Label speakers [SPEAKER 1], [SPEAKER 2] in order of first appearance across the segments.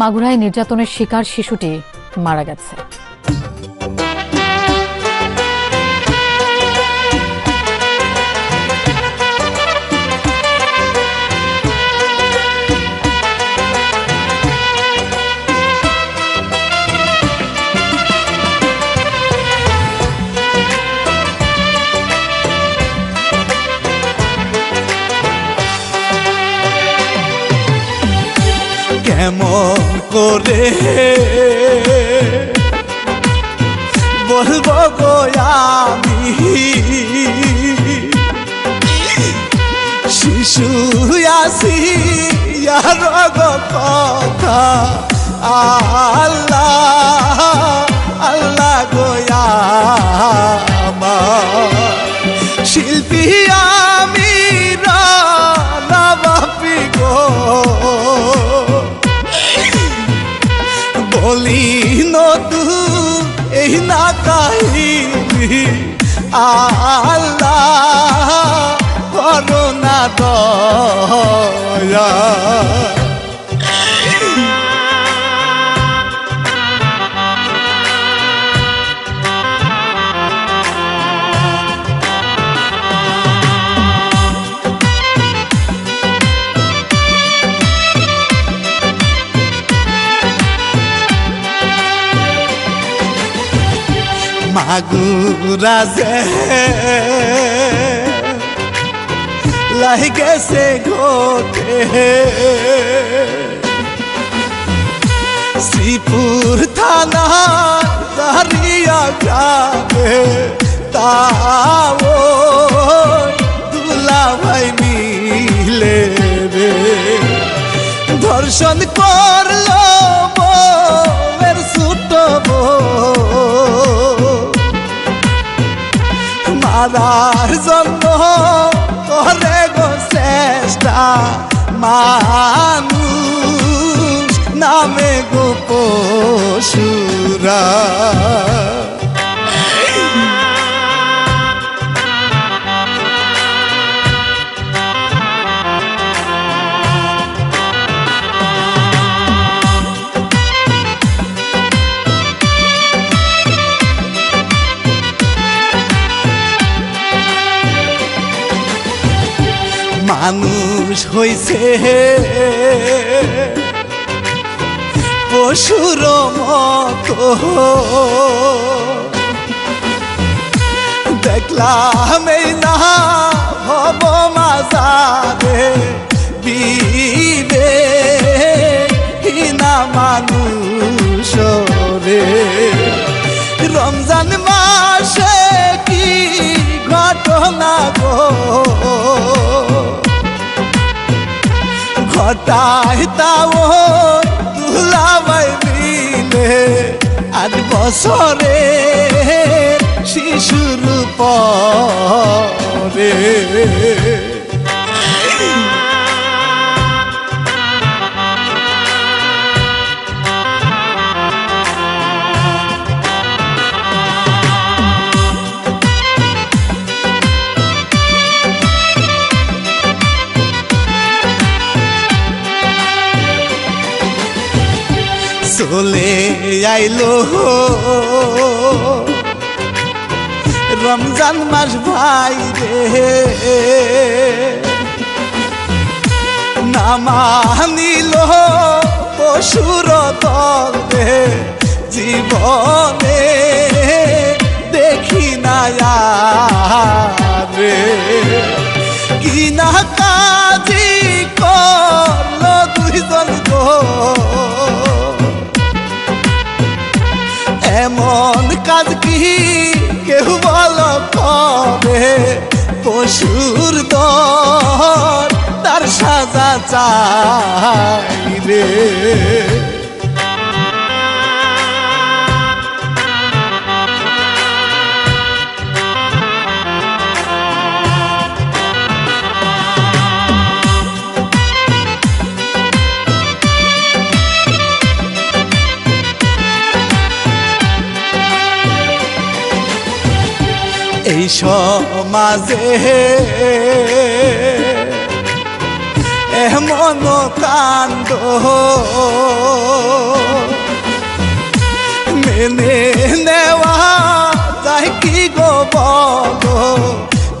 [SPEAKER 1] মাগুরায় নির্যাতনের শিকার শিশুটি মারা গেছে।
[SPEAKER 2] কেমন করে বলব গো শিশু আসি ইয়ার গো কথা। আল্লাহ আল্লাহ দয়া লাগে সে ঘটে শ্রীপুর থানা দাঁড়িয়া গ্রামে তাও দুলা ভাই মিলে রে ধর্ষণ করল বউয়ের ছোট বউ মারার মানুষ নামে গো পশুরা। মানুষ হইছে। পশুর মতো। দেখলাম না ঘটাই তাও তুলাবাই মিলে আট বছরে শিশুর পরে চলে আইলো। রমজান মাস ভাই রে নামানিল পশুর দল জীবনে দেখি না রে কি না কাজি করল দুইজন গো এমন কাজ কি? কেউ বল পশুর দর তার সাজা চাই রে। সমাজে। এমন কাণ্ড মেনে নেওয়া তাই কি গো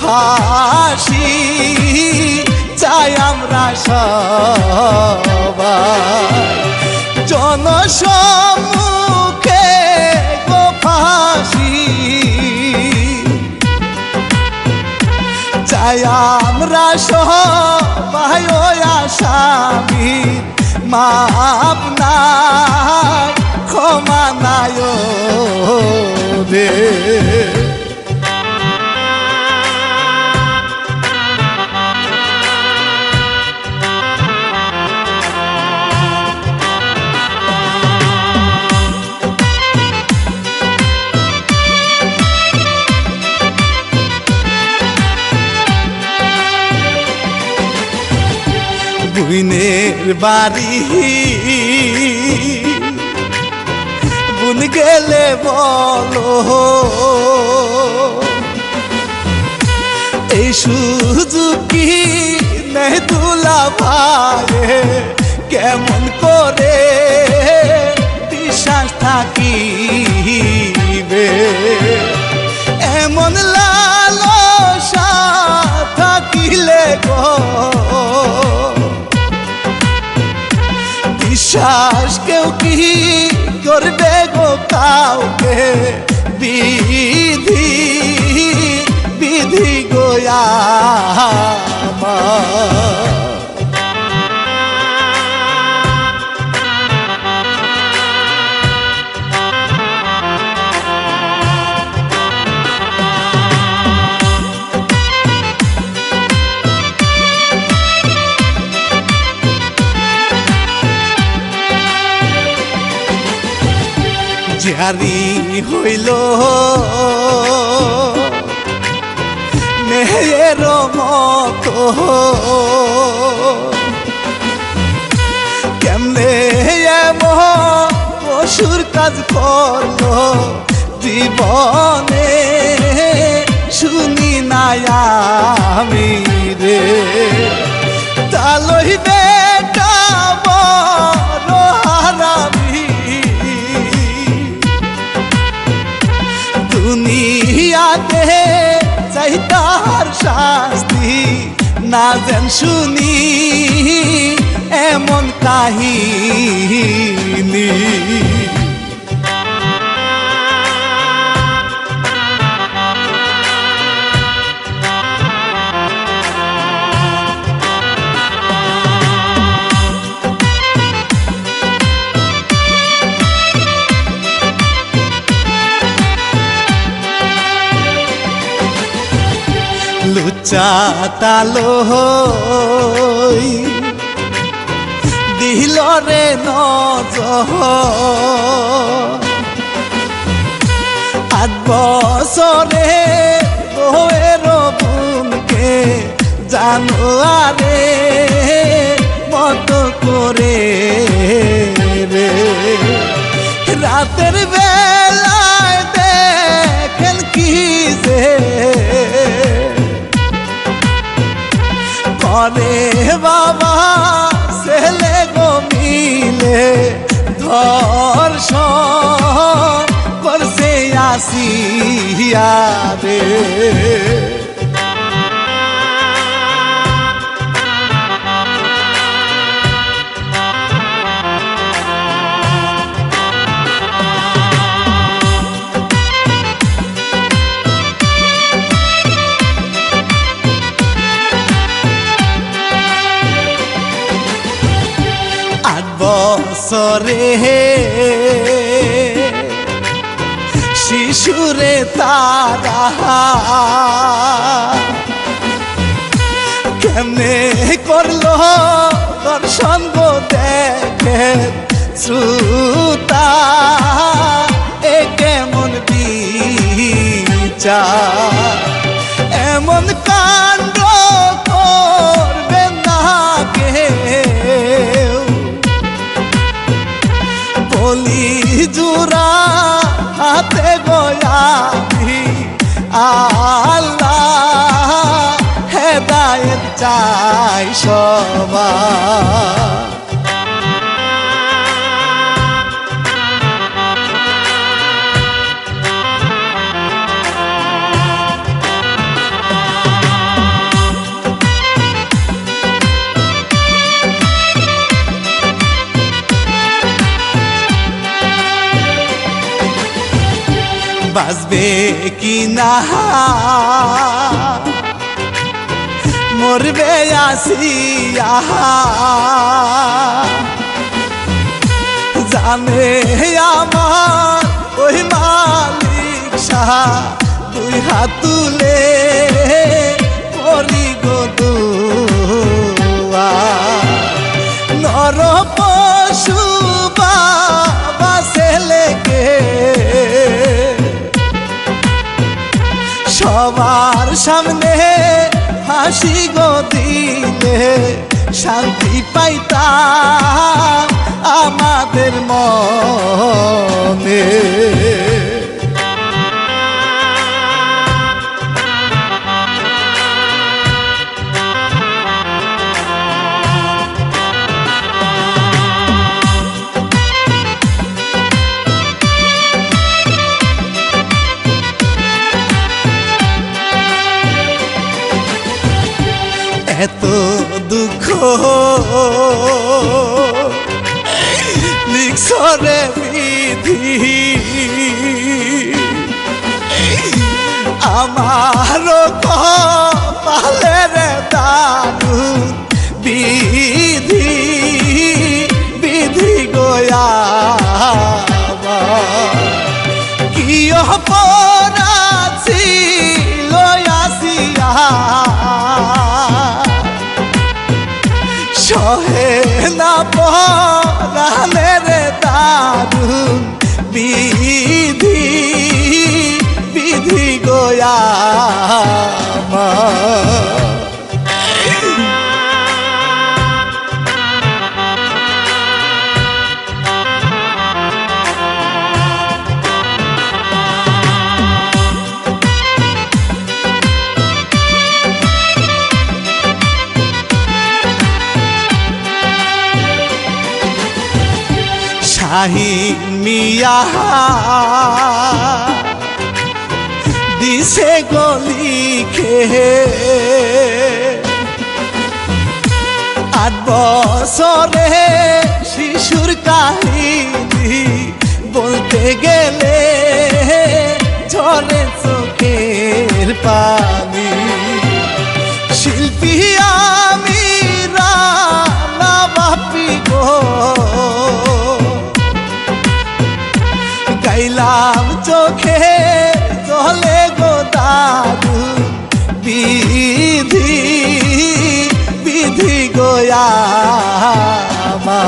[SPEAKER 2] ফাঁসি চাই আমরা সবাই। জনসমূহ চাই আমরা সহ ওই আসামি। মাপ নাই ক্ষমা নাই রে বুইনের বাড়ি। বুন গেলে বলো। এই সুযোগি নেই তুলা ভাইয়ে কেমন করে বিশ্বাস থাকিবে কাউকে বিধি বিধি গোয়া জারি হইল। মেয়ের মতো। কেমনে পশুর কাজ করল জীবনে? শুনি নাই আমি রে। তালই বেটা শাস্তি না যেন শুনি এমন কাহিনী। লুচা তালো হই। দিল রে নজ আট বছরে বউয়ের বুনকে জানো আরে, মত করে রে। রাতের বেলায় দেখেন কি যে করে বাবা ছেলে গো মিলে ধর্ষণ করছে আসিয়া রে। বছরে শিশুরে তারা কেমনে করল দর্শন গো দেখে শ্রুতা? চাই সবার। বাজবে কি না? মরবে আসিয়া জানে আমার ওই মালিক সাহা, দুই হাত তুলে করি গো দুয়া। নর পশু বাবা ছেলেকে সবার সামনে হাসি গো শান্তি পাইতা আমাদের মনে। এত দুঃখ। লিখরে বিধি। আমার কপালের দারুণ বিধি। বিধি গোয়া। কি অপরাধী না পরাণের দারুণ বিধি বিধি গোয়া শাহিন মিয়া। দিছে গলি খে আট বছরে শিশুর কাহিনী বলতে গেলে ঝরে চোখের পানি। মা